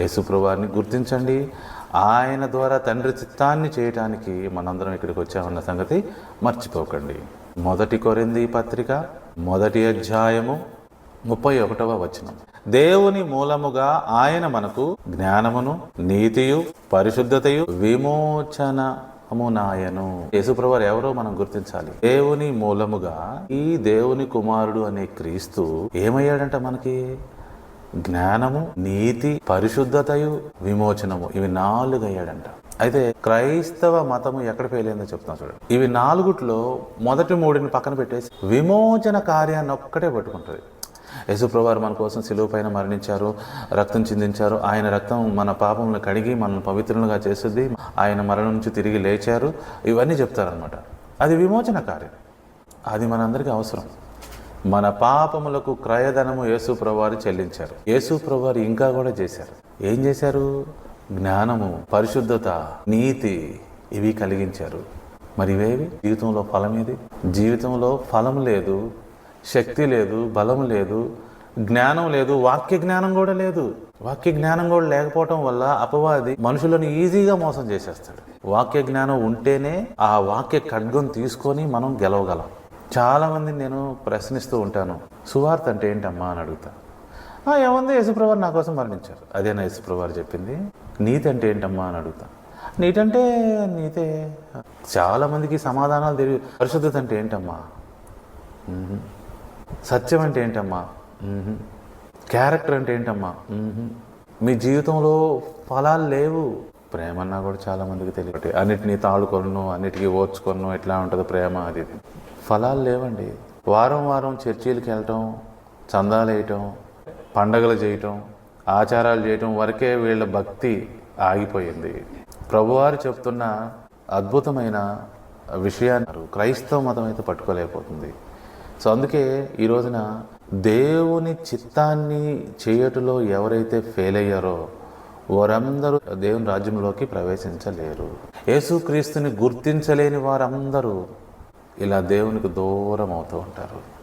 యేసుప్రభువారిని గుర్తించండి. ఆయన ద్వారా తండ్రి చిత్తాన్ని చేయటానికి మనందరం ఇక్కడికి వచ్చామన్న సంగతి మర్చిపోకండి. మొదటి కొరింది పత్రిక మొదటి అధ్యాయము ముప్పై ఒకటవ వచనం. దేవుని మూలముగా ఆయన మనకు జ్ఞానమును నీతియు పరిశుద్ధతయు విమోచనమునాయను యేసుప్రవారు ఎవరో మనం గుర్తించాలి. దేవుని మూలముగా ఈ దేవుని కుమారుడు అనే క్రీస్తు ఏమయ్యాడంట మనకి? జ్ఞానము నీతి పరిశుద్ధతయు విమోచనము. ఇవి నాలుగు అయ్యాడంట అయితే క్రైస్తవ మతము ఎక్కడ ఫెయిల్ అయిందో చెప్తాను చూడండి ఇవి నాలుగుట్లో మొదటి మూడిని పక్కన పెట్టేసి విమోచన కార్యాన్ని ఒక్కటే పట్టుకుంటుంది. యశుప్రవారు మన కోసం సిలువు పైన మరణించారు రక్తం చిందించారు. ఆయన రక్తం మన పాపములను కడిగి మనల్ని పవిత్రులుగా చేస్తుంది ఆయన మరణం నుంచి తిరిగి లేచారు. ఇవన్నీ చెప్తారనమాట అది విమోచన కార్యం. అది మనందరికీ అవసరం. మన పాపములకు క్రయధనము యేసుప్రవారు చెల్లించారు. యేసుప్రవారు ఇంకా కూడా చేశారు. ఏం చేశారు? జ్ఞానము పరిశుద్ధత నీతి ఇవి కలిగించారు. మరి ఇవేవి? జీవితంలో ఫలం ఏది? జీవితంలో ఫలం లేదు శక్తి లేదు బలం లేదు జ్ఞానం లేదు వాక్య జ్ఞానం కూడా లేదు. వాక్య జ్ఞానం కూడా లేకపోవటం వల్ల అపవాది మనుషులను ఈజీగా మోసం చేసేస్తాడు. వాక్య జ్ఞానం ఉంటేనే ఆ వాక్య ఖడ్గం తీసుకొని మనం గెలవగలం. చాలామందిని నేను ప్రశ్నిస్తూ ఉంటాను సువార్త అంటే ఏంటమ్మా అని అడుగుతా. ఏముంది? యేసుప్రభు నా కోసం మరణించారు. అదేనా యేసుప్రవారు చెప్పింది? నీతి అంటే ఏంటమ్మా? అని అడుగుతా. నీటంటే నీతే. చాలామందికి సమాధానాలు తెలియ పరిశుద్ధత అంటే ఏంటమ్మా? సత్యం అంటే ఏంటమ్మా? క్యారెక్టర్ అంటే ఏంటమ్మా? మీ జీవితంలో ఫలాలు లేవు. ప్రేమ అన్నా కూడా చాలామందికి తెలియదు. అన్నిటినీ తాడుకొను అన్నిటికీ ఓర్చుకొను ఎట్లా ఉంటుంది ప్రేమ అది ఇది. ఫలాలు లేవండి. వారం వారం చర్చీలకు వెళ్ళటం చందాలు వేయటం పండగలు చేయటం ఆచారాలు చేయటం వరకే వీళ్ళ భక్తి ఆగిపోయింది. ప్రభువారు చెప్తున్న అద్భుతమైన విషయాన్ని క్రైస్తవ మతం అయితే పట్టుకోలేకపోతుంది. సో అందుకే ఈ రోజున దేవుని చిత్తాన్ని చేయటంలో ఎవరైతే ఫెయిల్ అయ్యారో వారందరూ దేవుని రాజ్యంలోకి ప్రవేశించలేరు. యేసుక్రీస్తుని గుర్తించలేని వారందరూ ఇలా దేవునికి దూరం అవుతూ ఉంటారు.